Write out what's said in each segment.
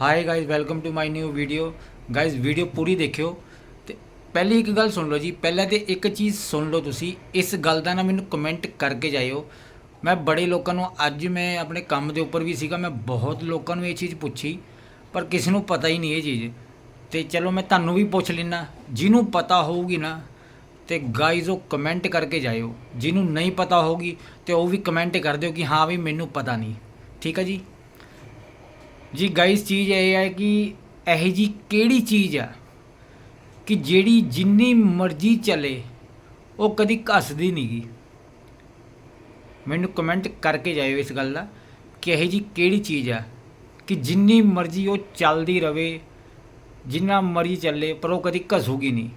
Hi guys welcome to my new video guys video ਪੂਰੀ ਦੇਖਿਓ। ਤੇ ਪਹਿਲੀ ਇੱਕ ਗੱਲ ਸੁਣ ਲਓ ਜੀ, ਪਹਿਲਾਂ ਤੇ ਇੱਕ ਚੀਜ਼ ਸੁਣ ਲਓ ਤੁਸੀਂ। ਇਸ ਗੱਲ ਦਾ ਨਾ ਮੈਨੂੰ ਕਮੈਂਟ ਕਰਕੇ ਜਾਇਓ। ਮੈਂ ਬੜੇ ਲੋਕਾਂ ਨੂੰ, ਅੱਜ ਮੈਂ ਆਪਣੇ ਕੰਮ ਦੇ ਉੱਪਰ ਵੀ ਸੀਗਾ, ਮੈਂ ਬਹੁਤ ਲੋਕਾਂ ਨੂੰ ਇਹ ਚੀਜ਼ ਪੁੱਛੀ। ਪਰ ਕਿਸੇ ਨੂੰ ਪਤਾ ਹੀ ਨਹੀਂ ਇਹ ਚੀਜ਼। ਤੇ ਚਲੋ ਮੈਂ ਤੁਹਾਨੂੰ ਵੀ ਪੁੱਛ ਲੈਣਾ ਜਿਹਨੂੰ ਪਤਾ ਹੋਊਗੀ ਨਾ, ਤੇ ਗਾਇਜ਼ ਉਹ ਕਮੈਂਟ ਕਰਕੇ ਜਾਇਓ। ਜਿਹਨੂੰ ਨਹੀਂ ਪਤਾ ਹੋਊਗੀ, ਤੇ ਉਹ ਵੀ ਕਮੈਂਟ ਕਰ ਦਿਓ ਕਿ ਹਾਂ ਵੀ ਮੈਨੂੰ ਪਤਾ ਨਹੀਂ। ਠੀਕ ਹੈ ਜੀ? ਜੀ ਗਾਇਸ ਚੀਜ਼ ਇਹ ਹੈ ਕਿ ਇਹ ਜੀ ਕਿਹੜੀ ਚੀਜ਼ ਆ ਕਿ ਜਿਹੜੀ ਜਿੰਨੀ ਮਰਜ਼ੀ ਚੱਲੇ ਉਹ ਕਦੀ ਘਸਦੀ ਨਹੀਂਗੀ ਮੈਨੂੰ ਕਮੈਂਟ ਕਰਕੇ ਜਾਇਓ ਇਸ ਗੱਲ ਦਾ ਕਿ ਇਹ ਜੀ ਕਿਹੜੀ ਚੀਜ਼ ਆ ਕਿ ਜਿੰਨੀ ਮਰਜ਼ੀ ਉਹ ਚੱਲਦੀ ਰਵੇ ਜਿੰਨਾ ਮਰਜ਼ੀ ਚੱਲੇ ਪਰ ਉਹ ਕਦੀ ਘਸੂਗੀ ਨਹੀਂ।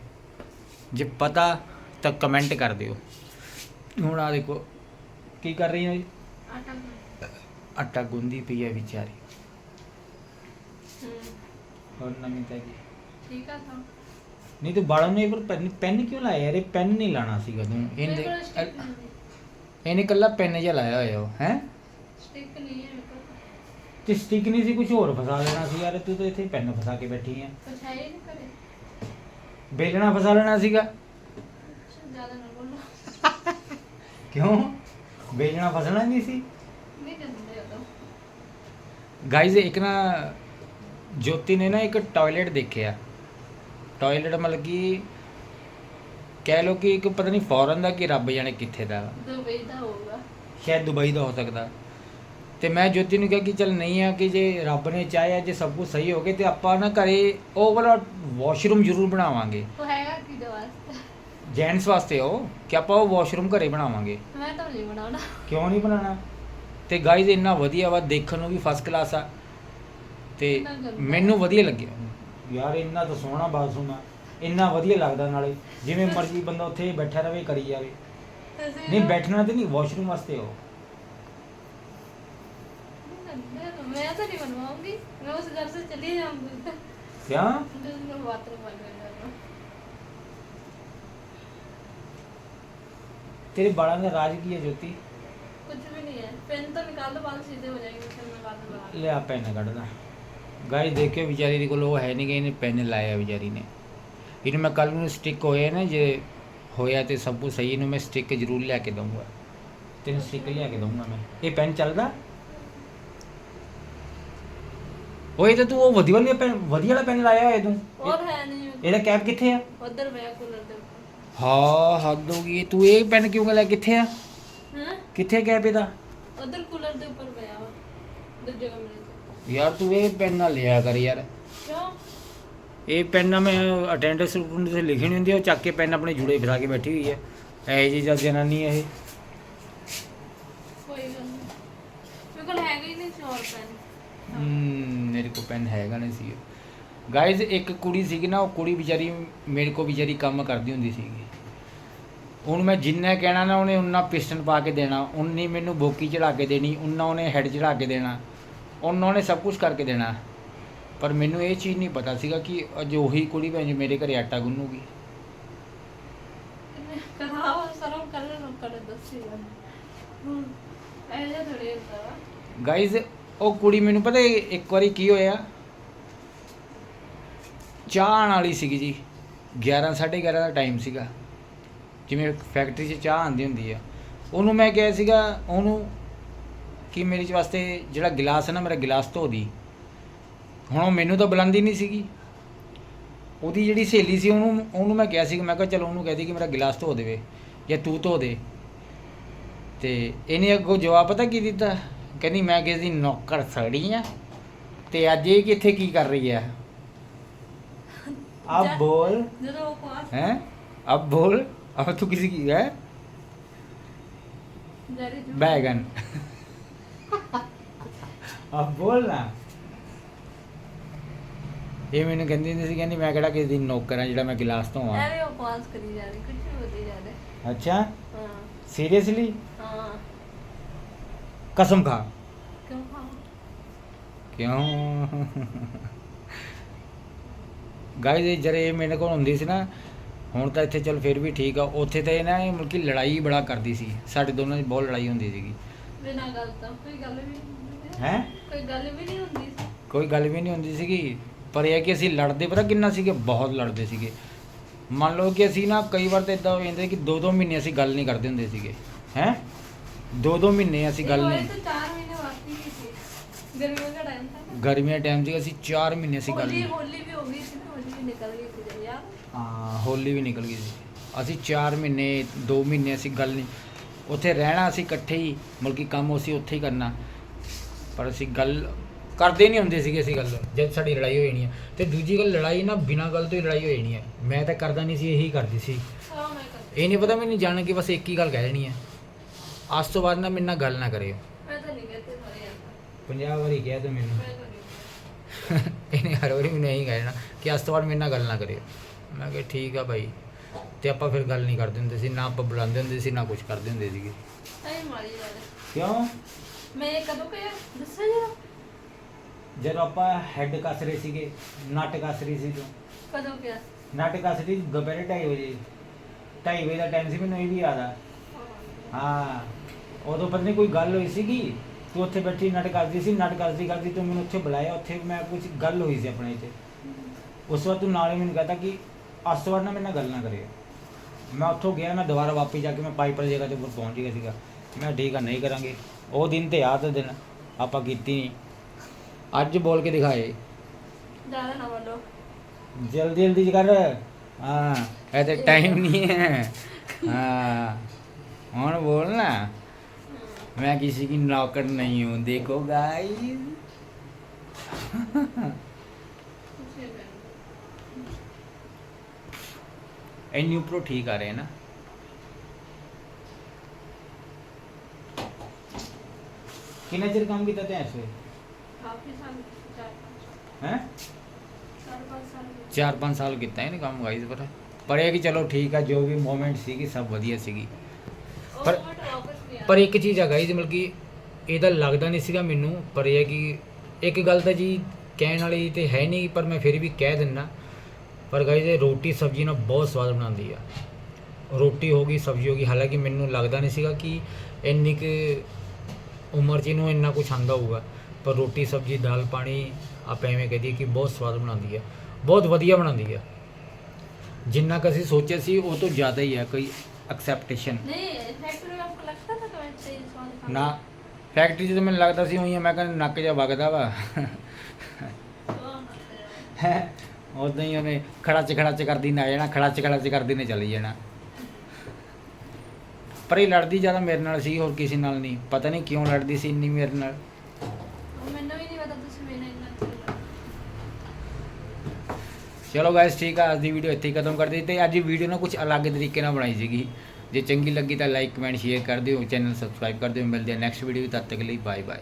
ਜੇ ਪਤਾ ਤਾਂ ਕਮੈਂਟ ਕਰ ਦਿਓ। ਹੁਣ ਆ ਦੇਖੋ ਕੀ ਕਰ ਰਹੀ ਹੈ ਜੀ? ਆਟਾ ਆਟਾ ਗੁੰਦੀ ਪਈ ਹੈ ਵਿਚਾਰੀ। ਹੋਰ ਨਵੀਂ ਤਾਂ ਕੀ ਠੀਕ ਆ ਤਾਂ ਨਹੀਂ ਤੂੰ ਬਾਲਾਂ ਨੂੰ ਇਹ ਪਰ ਪੈਨ ਪੈਨ ਕਿਉਂ ਲਾਇਆ ਯਾਰ? ਇਹ ਪੈਨ ਨਹੀਂ ਲਾਣਾ ਸੀਗਾ ਤੂੰ। ਇਹਨੇ ਇਹਨੇ ਕੱਲਾ ਪੈਨ ਜਿਹਾ ਲਾਇਆ ਹੋਇਆ ਉਹ ਹੈ? ਸਟਿਕ ਨਹੀਂ ਹੈ ਮੇਰੇ ਕੋਲ। ਤੇ ਸਟਿਕ ਨਹੀਂ ਸੀ ਕੁਝ ਹੋਰ ਫਸਾ ਲੈਣਾ ਸੀ ਯਾਰ? ਤੂੰ ਤਾਂ ਇੱਥੇ ਪੈਨ ਫਸਾ ਕੇ ਬੈਠੀ ਹੈ ਕੁਛ ਹੈ ਹੀ ਨਹੀਂ ਕਰੇ ਬੇਲਣਾ ਫਸਾ ਲੈਣਾ ਸੀਗਾ। ਜ਼ਿਆਦਾ ਨਾ ਬੋਲੋ। ਕਿਉਂ? ਬੇਲਣਾ ਫਸਣਾ ਨਹੀਂ ਸੀ? ਨਹੀਂ ਜਾਂਦੇ ਉਦੋਂ। ਗਾਇਜ਼ ਇੱਕ ਨਾ ਜੋਤੀ ਨੇ ਨਾ ਇੱਕ ਟਾਇਲਟ ਦੇਖਿਆ। ਟਾਇਲਟ ਮਤਲਬ ਕਿ ਕਹਿ ਲੋ ਕਿ ਇੱਕ ਪਤਾ ਨਹੀਂ ਫੋਰਨ ਦਾ ਕਿ ਰੱਬ ਜਾਣੇ ਕਿੱਥੇ ਦਾ। ਦੁਬਈ ਦਾ ਹੋਊਗਾ। ਸ਼ਾਇਦ ਦੁਬਈ ਦਾ ਹੋ ਸਕਦਾ। ਤੇ ਮੈਂ ਜੋਤੀ ਨੂੰ ਕਿਹਾ ਕਿ ਚਲ ਨਹੀਂ ਆ ਕਿ ਜੇ ਰੱਬ ਨੇ ਚਾਹਿਆ ਜੇ ਸਭ ਕੁਝ ਸਹੀ ਹੋ ਗਿਆ ਤੇ ਆਪਾਂ ਨਾ ਘਰੇ ਉਹ ਵਾਲਾ ਵਾਸ਼ਰੂਮ ਜ਼ਰੂਰ ਬਣਾਵਾਂਗੇ। ਉਹ ਹੈਗਾ ਕੀ ਦੇ ਵਾਸਤੇ? ਜੈਂਟਸ ਵਾਸਤੇ ਉਹ ਕਿ ਆਪਾਂ ਉਹ ਵਾਸ਼ਰੂਮ ਘਰੇ ਬਣਾਵਾਂਗੇ। ਮੈਂ ਤਾਂ ਨਹੀਂ ਬਣਾਉਣਾ। ਕਿਉਂ ਨਹੀਂ ਬਣਾਉਣਾ? ਤੇ ਗਾਈਜ਼ ਇੰਨਾ ਵਧੀਆ ਵਾ ਦੇਖਣ ਨੂੰ ਵੀ ਫਸਟ ਕਲਾਸ ਆ। ਤੇ ਇੰਨਾ ਗੰਦਾ। ਮੈਨੂੰ ਵਧੀਆ ਲੱਗਿਆ ਯਾਰ ਇੰਨਾ ਤਾਂ ਸੋਹਣਾ ਬਾਥਰੂਮ ਆ ਇੰਨਾ ਵਧੀਆ ਲੱਗਦਾ ਨਾਲੇ ਜਿਵੇਂ ਮਰਜ਼ੀ ਬੰਦਾ ਉੱਥੇ ਬੈਠਾ ਰਵੇ ਕਰੀ ਜਾਵੇ ਤੁਸੀਂ ਨਹੀਂ ਨਾ- ਬੈਠਣਾ ਤੇ ਨਹੀਂ ਵਾਸ਼ਰੂਮ ਵਾਸਤੇ ਉਹ मैं तो नहीं बनवाऊंगी मैं उस घर से चली जाऊंगी ਕਿਆ जिसमें बाथरूम बन गया ਤੇਰੇ ਬਾਲਾਂ ਦਾ ਰਾਜ ਕੀ ਹੈ ਜੋਤੀ कुछ भी नहीं है पेन तो निकाल दो बाल सीधे हो जाएंगे फिर मैं बाद में लगा ਲਿਆ ਪੈਨ ਕੱਢਦਾ ਗਾਇਸ ਦੇਖਿਓ ਵਿਚਾਰੀ ਦੇ ਕੋਲ ਉਹ ਹੈ ਨਹੀਂ ਕਿ ਇਹਨੇ ਪੈਨ ਲਾਇਆ ਵਿਚਾਰੀ ਨੇ। ਇਹਨੂੰ ਮੈਂ ਕੱਲ ਨੂੰ ਸਟਿਕ ਹੋਇਆ ਨਾ ਜੇ ਹੋਇਆ ਤੇ ਸਭ ਕੁਝ ਸਹੀ ਇਹਨੂੰ ਮੈਂ ਸਟਿਕ ਜ਼ਰੂਰ ਲਿਆ ਕੇ ਦਊਂਗਾ। ਤੈਨੂੰ ਸਟਿਕ ਲਿਆ ਕੇ ਦਊਂਗਾ ਮੈਂ। ਇਹ ਪੈਨ ਚੱਲਦਾ? ਓਏ ਤੇ ਤੂੰ ਉਹ ਵਧੀਆ ਵਾਲੀ ਪੈਨ ਵਧੀਆ ਵਾਲਾ ਪੈਨ ਲਾਇਆ ਹੋਇਆ ਤੂੰ। ਹੋਰ ਹੈ ਨਹੀਂ ਇਹਦਾ ਕੈਪ ਕਿੱਥੇ ਆ? ਉਧਰ ਪਿਆ ਕੂਲਰ ਦੇ ਹਾਂ ਹੱਦ ਹੋ ਗਈ। ਤੂੰ ਇਹ ਪੈਨ ਕਿਉਂ ਲੈ ਕਿੱਥੇ ਆ? ਹਾਂ? ਕਿੱਥੇ ਕੈਪ ਇਹਦਾ? ਉਧਰ ਕੂਲਰ ਦੇ ਉੱਪਰ ਪਿਆ ਵਾ ਦੂਜੇ ਕਮਰੇ ਯਾਰ ਤੂੰ ਇਹ ਪੈਨ ਨਾ ਲਿਆ ਕਰ ਯਾਰ। ਕਿਉਂ? ਇਹ ਪੈਨ ਮੈਂ ਅਟੈਂਡੈਂਸ ਰੂਟ ਤੇ ਲਿਖੀ ਹੁੰਦੀ ਉਹ ਚੱਕ ਕੇ ਪੈਨ ਆਪਣੇ ਜੁੜੇ ਫਿਰਾ ਕੇ ਬੈਠੀ ਹੋਈ ਹੈ। ਇਹ ਜੀ ਜਦ ਜਨਾਨੀ ਇਹ। ਕੋਈ ਨਹੀਂ ਮੇਰੇ ਕੋਲ ਹੈਗਾ ਹੀ ਨਹੀਂ ਪੈਨ ਮੇਰੇ ਕੋਲ ਪੈਨ ਹੈਗਾ ਨਹੀਂ ਸੀ। ਗਾਇਜ਼ ਇੱਕ ਕੁੜੀ ਸੀਗੀ ਨਾ ਉਹ ਕੁੜੀ ਵਿਚਾਰੀ ਮੇਰੇ ਕੋਲ ਵਿਚਾਰੀ ਕੰਮ ਕਰਦੀ ਹੁੰਦੀ ਸੀਗੀ। ਉਹਨੂੰ ਮੈਂ ਜਿੰਨਾ ਕਹਿਣਾ ਨਾ ਉਹਨੇ ਉਨਾ ਪਿਸਟਨ ਪਾ ਕੇ ਦੇਣਾ ਉਨੀ ਮੈਨੂੰ ਬੋਕੀ ਚੜਾ ਕੇ ਦੇਣੀ ਉਨਾ ਉਹਨੇ ਹੈੱਡ ਚੜਾ ਕੇ ਦੇਣਾ। ਉਹਨਾਂ ਨੇ ਸਭ ਕੁਝ ਕਰਕੇ ਦੇਣਾ। ਪਰ ਮੈਨੂੰ ਇਹ ਚੀਜ਼ ਨਹੀਂ ਪਤਾ ਸੀਗਾ ਕਿ ਅਜੇ ਉਹੀ ਕੁੜੀ ਭੈਣ ਜੀ ਮੇਰੇ ਘਰੇ ਆਟਾ ਗੁੰਨੂਗੀ। ਕਹਾ ਗਾਇਜ਼ ਉਹ ਕੁੜੀ ਮੈਨੂੰ ਪਤਾ ਇੱਕ ਵਾਰੀ ਕੀ ਹੋਇਆ? ਚਾਹਣ ਵਾਲੀ ਸੀਗੀ ਜੀ। 11 11:30 ਦਾ ਟਾਈਮ ਸੀਗਾ। ਜਿਵੇਂ ਫੈਕਟਰੀ 'ਚ ਚਾਹ ਆਂਦੀ ਹੁੰਦੀ ਆ। ਉਹਨੂੰ ਮੈਂ ਕਿਹਾ ਸੀਗਾ ਉਹਨੂੰ ਕਿ ਮੇਰੇ ਚ ਵਾਸਤੇ ਜਿਹੜਾ ਗਿਲਾਸ ਹੈ ਨਾ ਮੇਰਾ ਗਿਲਾਸ ਧੋ ਦੀ ਹੁਣ ਉਹ ਮੈਨੂੰ ਤਾਂ ਬੁਲਾਉਂਦੀ ਨਹੀਂ ਸੀਗੀ ਉਹਦੀ ਜਿਹੜੀ ਸਹੇਲੀ ਸੀ ਉਹਨੂੰ ਉਹਨੂੰ ਮੈਂ ਕਿਹਾ ਸੀ ਮੈਂ ਕਿਹਾ ਚਲੋ ਉਹਨੂੰ ਕਹਦੀ ਕਿ ਮੇਰਾ ਗਿਲਾਸ ਧੋ ਦੇਵੇ ਜਾਂ ਤੂੰ ਧੋ ਦੇ ਤੇ ਇਹਨੇ ਅੱਗੋਂ ਜਵਾਬ ਪਤਾ ਕੀ ਦਿੱਤਾ ਕਹਿੰਦੀ ਮੈਂ ਕਿਸੇ ਦੀ ਨੌਕਰ ਸੜੀ ਆ ਤੇ ਅੱਜ ਇਹ ਕਿੱਥੇ ਕੀ ਕਰ ਰਹੀ ਹੈ अब जा- बोल ਜਦੋਂ ਉਹ ਪਾਸ हैं अब बोल अब तू किसी की है ਜਾਰੀ ਜੂ बैगन अब बोल ना ਇਹ ਮੈਨੂੰ ਕਹਿੰਦੀ ਹੁੰਦੀ ਸੀ ਕਹਿੰਦੀ ਮੈਂ ਕਿਹੜਾ ਕਿਸੇ ਦੀ ਨੌਕਰ ਆ ਜਿਹੜਾ ਮੈਂ ਗਿਲਾਸ ਧੋਵਾਂ ਐਵੇਂ ਉਹ ਪਾਸ ਕਰੀ ਜਾ ਰਹੀ ਕੁਝ ਵੀ ਹੋਦੀ ਜਾ ਰਿਹਾ ਅੱਛਾ ਹਾਂ ਸੀਰੀਅਸਲੀ ਹਾਂ ਕਸਮ ਖਾ ਕਿਉਂ ਹਾਂ ਕਿਉਂ ਗਾਇਜ਼ ਜਰੇ ਮੇਰੇ ਕੋਲ ਹੁੰਦੀ ਸੀ ਨਾ ਹੁਣ ਤਾਂ ਇੱਥੇ ਚਲ ਫਿਰ ਵੀ ਠੀਕ ਆ ਉੱਥੇ ਤਾਂ ਇਹ ਨਾ ਇਹ ਮਤਲਬ ਕਿ ਲੜਾਈ ਬੜਾ ਕਰਦੀ ਸੀ ਸਾਡੇ ਦੋਨਾਂ 'ਚ ਬਹੁਤ ਲੜਾਈ ਹੁੰਦੀ ਸੀਗੀ ਬਿਨਾਂ ਗੱਲ ਤੋਂ ਕੋਈ ਗੱਲ ਵੀ ਨਹੀਂ ਹੁੰਦੀ ਸੀ। ਹੈ? ਕੋਈ ਗੱਲ ਵੀ ਨਹੀਂ ਹੁੰਦੀ ਸੀ। ਕੋਈ ਗੱਲ ਵੀ ਨਹੀਂ ਹੁੰਦੀ ਸੀਗੀ। ਪਰ ਇਹ ਕਿ ਅਸੀਂ ਲੜਦੇ ਪਤਾ ਕਿੰਨਾ ਸੀਗੇ? ਬਹੁਤ ਲੜਦੇ ਸੀਗੇ। ਮੰਨ ਲਓ ਕਿ ਅਸੀਂ ਨਾ ਕਈ ਵਾਰ ਤੇ ਇਦਾਂ ਹੋ ਜਾਂਦਾ ਕਿ 2-2 ਮਹੀਨੇ ਅਸੀਂ ਗੱਲ ਨਹੀਂ ਕਰਦੇ ਹੁੰਦੇ ਸੀਗੇ। ਹੈ? 2-2 ਮਹੀਨੇ ਅਸੀਂ ਗੱਲ ਨਹੀਂ ਗਰਮੀਆਂ ਟਾਈਮ ਸੀ ਅਸੀਂ 4 ਮਹੀਨੇ ਅਸੀਂ ਗੱਲ ਨਹੀਂ ਹੋਲੀ ਵੀ ਹੋ ਗਈ ਸੀ ਹੋਲੀ ਵੀ ਨਿਕਲ ਗਈ ਸੀ ਜਦ ਯਾਰ। ਹਾਂ ਹੋਲੀ ਵੀ ਨਿਕਲ ਗਈ ਸੀ। ਅਸੀਂ 4 ਮਹੀਨੇ 2 ਮਹੀਨੇ ਅਸੀਂ ਗੱਲ ਨਹੀਂ। ਉੱਥੇ ਰਹਿਣਾ ਅਸੀਂ ਇਕੱਠੇ ਹੀ ਮਤਲਬ ਕਿ ਕੰਮ ਅਸੀਂ ਉੱਥੇ ਹੀ ਕਰਨਾ। ਪਰ ਅਸੀਂ ਗੱਲ ਕਰਦੇ ਨਹੀਂ ਹੁੰਦੇ ਸੀਗੇ ਅਸੀਂ ਗੱਲ ਜਦ ਸਾਡੀ ਲੜਾਈ ਹੋ ਜਾਣੀ ਹੈ ਤੇ ਦੂਜੀ ਗੱਲ ਲੜਾਈ ਨਾ ਬਿਨਾਂ ਗੱਲ ਤੋਂ ਹੀ ਲੜਾਈ ਹੋ ਜਾਣੀ ਹੈ ਮੈਂ ਤਾਂ ਕਰਦਾ ਨਹੀਂ ਸੀ ਇਹੀ ਕਰਦੀ ਸੀ। ਇਹ ਨਹੀਂ ਪਤਾ ਮੈਨੂੰ ਜਾਣ ਕੇ ਬਸ ਇੱਕ ਹੀ ਗੱਲ ਕਹਿ ਦੇਣੀ ਹੈ ਅੱਜ ਤੋਂ ਬਾਅਦ ਨਾ ਮੇਰੇ ਗੱਲ ਨਾ ਕਰਿਓ। ਮੈਂ ਪੰਜਾਬ ਵਾਰੀ ਕਹਿ ਦੋ ਮੈਨੂੰ। ਇਹਨੇ ਹਰ ਵਾਰੀ ਮੈਨੂੰ ਇਹੀ ਕਹਿਣਾ ਕਿ ਅੱਜ ਤੋਂ ਬਾਅਦ ਮੇਰੇ ਨਾਲ ਗੱਲ ਨਾ ਕਰਿਓ। ਮੈਂ ਕਿਹਾ ਠੀਕ ਆ ਭਾਈ। ਤੇ ਆਪਾਂ ਫਿਰ ਗੱਲ ਨਹੀਂ ਕਰਦੇ ਹੁੰਦੇ ਸੀ ਨਾ ਆਪਾਂ ਬੁਲਾਉਂਦੇ ਹੁੰਦੇ ਸੀ ਨਾ ਕੁਝ ਕਰਦੇ ਹੁੰਦੇ ਸੀਗੇ। ਕਿਉਂ? ਮੈਂ ਇਹ ਕਦੋਂ ਕਿਹਾ? ਦੱਸਿਆ ਜਰਾ। ਜਦੋਂ ਆਪਾਂ ਹੈੱਡ ਕੱਸ ਰਹੇ ਸੀਗੇ ਨੱਟ ਕੱਸ ਰਹੇ ਸੀ ਜੋ ਕਦੋਂ ਕਿਹਾ? ਨੱਟ ਕੱਸ ਰਹੀ ਸੀ ਦੁਪਹਿਰੇ 2:30 ਵਜੇ। 2:30 ਵਜੇ ਟਾਈਮ ਸੀ ਮੈਨੂੰ ਇਹ ਵੀ ਯਾਦ ਹਾਂ। ਉਦੋਂ ਪਤਾ ਨਹੀਂ ਕੋਈ ਗੱਲ ਹੋਈ ਸੀਗੀ ਤੂੰ ਉੱਥੇ ਬੈਠੀ ਨੱਟ ਕੱਸਦੀ ਸੀ ਨੱਟ ਕੱਸਦੀ ਕਰਦੀ ਤੂੰ ਮੈਨੂੰ ਉੱਥੇ ਬੁਲਾਇਆ ਉੱਥੇ ਮੈਂ ਕੁਝ ਗੱਲ ਹੋਈ ਸੀ ਆਪਣੇ ਇੱਥੇ ਉਸ ਵਾਰ ਤੂੰ ਨਾਲੇ ਮੈਨੂੰ ਕਹਤਾ ਕਿ ਅਸਵਾਰ ਨਾ ਮੇਰੇ ਨਾਲ ਗੱਲ ਨਾ ਕਰੇ ਮੈਂ ਉੱਥੋਂ ਗਿਆ ਮੈਂ ਦੁਬਾਰਾ ਵਾਪਸ ਜਾ ਕੇ ਮੈਂ ਪਾਈਪਰ ਜਗ੍ਹਾ ਤੇ ਪਹੁੰਚ ਗਿਆ ਸੀਗਾ। ਮੈਂ ਠੀਕ ਆ ਨਹੀਂ ਕਰਾਂਗੇ। ਉਹ ਦਿਨ ਤੇ ਯਾਦ ਦਿਨ ਆਪਾਂ ਕੀਤੀ ਨਹੀਂ ਅੱਜ ਬੋਲ ਕੇ ਦਿਖਾਏ ज़्यादा ना बोलो ਜਲਦੀ ਜਲਦੀ ਕਰ ਹਾਂ ਇਹ ਤੇ ਟਾਈਮ ਨਹੀਂ ਹੈ ਹਾਂ ਹੁਣ ਬੋਲਣਾ मैं किसी की नौकर नहीं हूँ देखो गाइस उसे मैं ਇੰਨੀ ਉੱਪਰੋਂ ਠੀਕ ਆ ਰਹੇ ਨਾ ਕਿੰਨਾ ਚਿਰ ਕੰਮ ਕੀਤਾ ਤੇ ਐਸੇ ਕਾਫੀ ਸਾਲ ਚਾਰ ਪੰਜ ਸਾਲ, ਹੈ? ਚਾਰ ਪੰਜ ਸਾਲ ਹੋ ਗਏ। 4-5 ਸਾਲ ਕੀਤਾ ਇਹਨੇ ਕੰਮ ਗਾਈਜ਼ ਪਰ ਪਰ ਇਹ ਕਿ ਚਲੋ ਠੀਕ ਆ ਜੋ ਵੀ ਮੂਵਮੈਂਟ ਸੀਗੀ ਸਭ ਵਧੀਆ ਸੀਗੀ। ਪਰ- ਇੱਕ ਚੀਜ਼ ਆ ਗਾਈਜ਼ ਮਤਲਬ ਕਿ ਇਹਦਾ ਲੱਗਦਾ ਨਹੀਂ ਸੀਗਾ ਮੈਨੂੰ ਪਰ ਇਹ ਹੈ ਕਿ ਇੱਕ ਗੱਲ ਤਾਂ ਜੀ ਕਹਿਣ ਵਾਲੀ ਤੇ ਹੈ ਨਹੀਂ ਪਰ ਮੈਂ ਫਿਰ ਵੀ ਕਹਿ ਦਿੰਨਾ ਪਰ ਗਾਈਜ਼ ਇਹ ਰੋਟੀ ਸਬਜ਼ੀ ਨਾਲ ਬਹੁਤ ਸਵਾਦ ਬਣਾਉਂਦੀ ਆ। ਰੋਟੀ ਹੋ ਗਈ ਸਬਜ਼ੀ ਹੋ ਗਈ ਹਾਲਾਂਕਿ ਮੈਨੂੰ ਲੱਗਦਾ ਨਹੀਂ ਸੀਗਾ ਕਿ ਇੰਨੀ ਕਿ ਉਮਰ 'ਚ ਇਹਨੂੰ ਇੰਨਾ ਕੁਝ ਆਂਦਾ ਹੋਊਗਾ ਪਰ ਰੋਟੀ ਸਬਜ਼ੀ ਦਾਲ ਪਾਣੀ ਆਪਾਂ ਐਵੇਂ ਕਹਦੇ ਕਿ ਬਹੁਤ ਸਵਾਦ ਬਣਾਉਂਦੀ ਆ ਬਹੁਤ ਵਧੀਆ ਬਣਾਉਂਦੀ ਆ ਜਿੰਨਾ ਕੁ ਅਸੀਂ ਸੋਚਿਆ ਸੀ ਉਹ ਤੋਂ ਜ਼ਿਆਦਾ ਹੀ ਆ ਕੋਈ ਐਕਸੈਪਟੇਸ਼ਨ नहीं फैक्ट्री में आपको लगता था तो ऐसे ही स्वाद खाना? ਨਾ ਫੈਕਟਰੀ 'ਚ ਤਾਂ ਮੈਨੂੰ ਲੱਗਦਾ ਸੀ ਉਹੀ ਮੈਂ ਕਹਿੰਦਾ ਨੱਕ ਜਿਹਾ ਵਗਦਾ ਵਾ तो हम करते रहे। ਹੈ ਉਦਾਂ ਹੀ ਉਹਨੇ ਖੜਾ ਚ ਖੜਾ ਚ ਕਰਦੀ ਨਾ ਜਾਣਾ ਖੜਾ ਚ ਖੜਾ ਚ ਕਰਦੀ ਨੇ ਚਲੀ ਜਾਣਾ ਪਰ ਇਹ ਲੜਦੀ ਜ਼ਿਆਦਾ ਮੇਰੇ ਨਾਲ ਸੀ ਹੋਰ ਕਿਸੇ ਨਾਲ ਨਹੀਂ। ਪਤਾ ਨਹੀਂ ਕਿਉਂ ਲੜਦੀ ਸੀ ਇੰਨੀ ਮੇਰੇ ਨਾਲ। ਚਲੋ ਗਾਇਸ ਠੀਕ ਆ ਅੱਜ ਦੀ ਵੀਡੀਓ ਇੱਥੇ ਹੀ ਖਤਮ ਕਰਦੇ ਤੇ ਅੱਜ ਦੀ ਵੀਡੀਓ ਨਾ ਕੁਝ ਅਲੱਗ ਤਰੀਕੇ ਨਾਲ ਬਣਾਈ ਸੀਗੀ। ਜੇ ਚੰਗੀ ਲੱਗੀ ਤਾਂ ਲਾਈਕ ਕਮੈਂਟ ਸ਼ੇਅਰ ਕਰ ਦਿਓ ਚੈਨਲ ਸਬਸਕ੍ਰਾਈਬ ਕਰ ਦਿਓ। ਮਿਲਦੇ ਆ ਨੈਕਸਟ ਵੀਡੀਓ ਤਦ ਤੱਕ ਲਈ ਬਾਏ ਬਾਏ